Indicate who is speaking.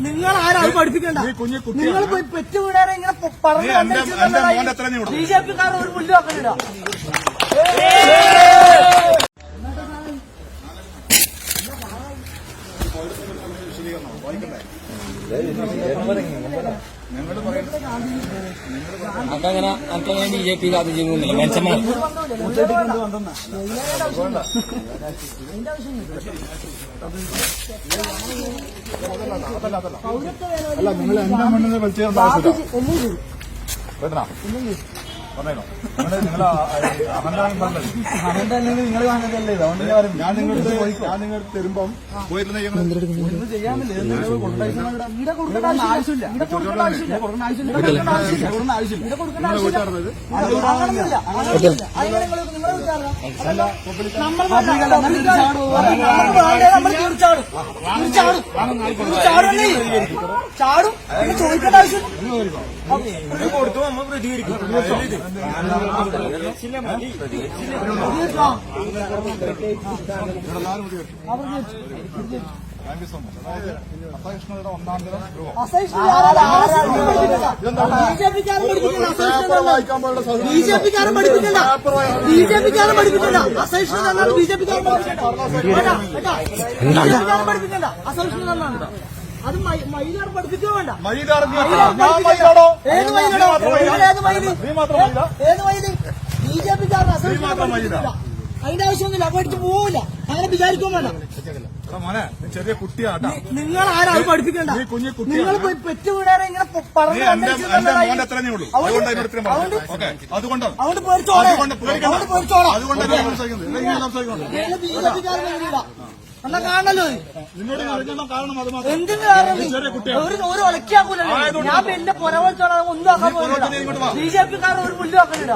Speaker 1: നിങ്ങൾ ആരാണ് പഠിപ്പിക്കണ്ട നിങ്ങൾ പോയി പെറ്റു ഇങ്ങനെ പറഞ്ഞു ബി ജെ പിക്കാരൻ ഒരു പുല്ല് അങ്ങനെ
Speaker 2: അക്കങ്ങനെ ബി ജെ പി കാത്തു ചെയ്യുന്നില്ല മനുഷ്യന്മാർ
Speaker 3: അല്ല നിങ്ങൾ എന്റെ മണ്ണിൽ വലിച്ചു പറഞ്ഞോ നിങ്ങൾ നിങ്ങളെ അഹങ്കാരം പറഞ്ഞത്
Speaker 1: അവന്റെ നിങ്ങൾ കാണുന്നതല്ലേ അതുകൊണ്ട് ഞാൻ
Speaker 3: ഞാൻ നിങ്ങളുടെ ഞാൻ നിങ്ങൾ തരുമ്പം പോയിരുന്ന ഞങ്ങൾ
Speaker 1: ഒന്നും ചെയ്യാമില്ലേ നിങ്ങൾ ഇവിടെ കൊടുക്കേണ്ട ആവശ്യമില്ല ഇവിടെ കൊടുക്കേണ്ട ആവശ്യമില്ല ഇവിടെ കൊടുക്കേണ്ട ആവശ്യമില്ല ഇവിടെ കൊടുക്കേണ്ട ആവശ്യമില്ല ഇവിടെ കൊടുക്കേണ്ട ആവശ്യമില്ല ഇവിടെ കൊടുക്കേണ്ട ആവശ്യമില്ല അങ്ങനൊന്നുമില്ല അങ്ങനൊന്നുമില്ല അതിനെ നിങ്ങൾ വിചാരണം നമ്മൾ നമ്മൾ തീർച്ചാടും തീർച്ചാടും ചാടും. പിന്നെ ചോദിക്കേണ്ട ആവശ്യം
Speaker 3: താങ്ക് യു സോ മച്ച് അതായത് അസഹിഷ്ണുതയുടെ ഒന്നാം രൂപം വായിക്കാൻ പാടുള്ള
Speaker 1: ബി ജെ പിക്കാരൻ പഠിപ്പിക്കണ്ട. ബി ജെ പിക്കാരൻ പഠിപ്പിക്കണ്ട. അസഹിഷ്ണുത എന്നാണ് ബി ജെ പിക്കാരൻ പഠിപ്പിക്കണ്ട. അസഹിഷ്ണുത എന്നാണ് അത് മൈലാർ പഠിപ്പിക്കോ വേണ്ട.
Speaker 3: ഞാൻ
Speaker 1: ഏത് മൈലടോ ഏത്
Speaker 3: മൈൽ?
Speaker 1: ഏത് മൈൽ? ബി ജെ പിക്കാരൻ അസഹിഷ്ണുത അതിന്റെ ആവശ്യമൊന്നുമില്ല. എടുത്ത് പോവില്ല. അങ്ങനെ വിചാരിക്കും വേണ്ട.
Speaker 3: മോനെ ചെറിയ കുട്ടിയാട്ടാ.
Speaker 1: നിങ്ങൾ ആരാ പഠിപ്പിക്കണ്ട?
Speaker 3: കുഞ്ഞു കുട്ടിയാണ്.
Speaker 1: നിങ്ങൾ പോയി പെറ്റു വീടാനെ ഇങ്ങനെ പറഞ്ഞു
Speaker 3: അതുകൊണ്ട് അതുകൊണ്ട്
Speaker 1: പേടിച്ചോളെ. പേടിച്ചോളാം. ബി ജെ പിക്കാരൻ എന്നാ കാണല്ലോ
Speaker 3: കാരണം അത്
Speaker 1: എന്തിന്. ഒരു ഒരു ഞാൻ എന്റെ പുറവച്ചോളാം ഒന്നും ആക്കാൻ പോകുന്നില്ല. ബി ജെ പിക്കാരൻ ഒരു പുല്ല് വെക്കണില്ല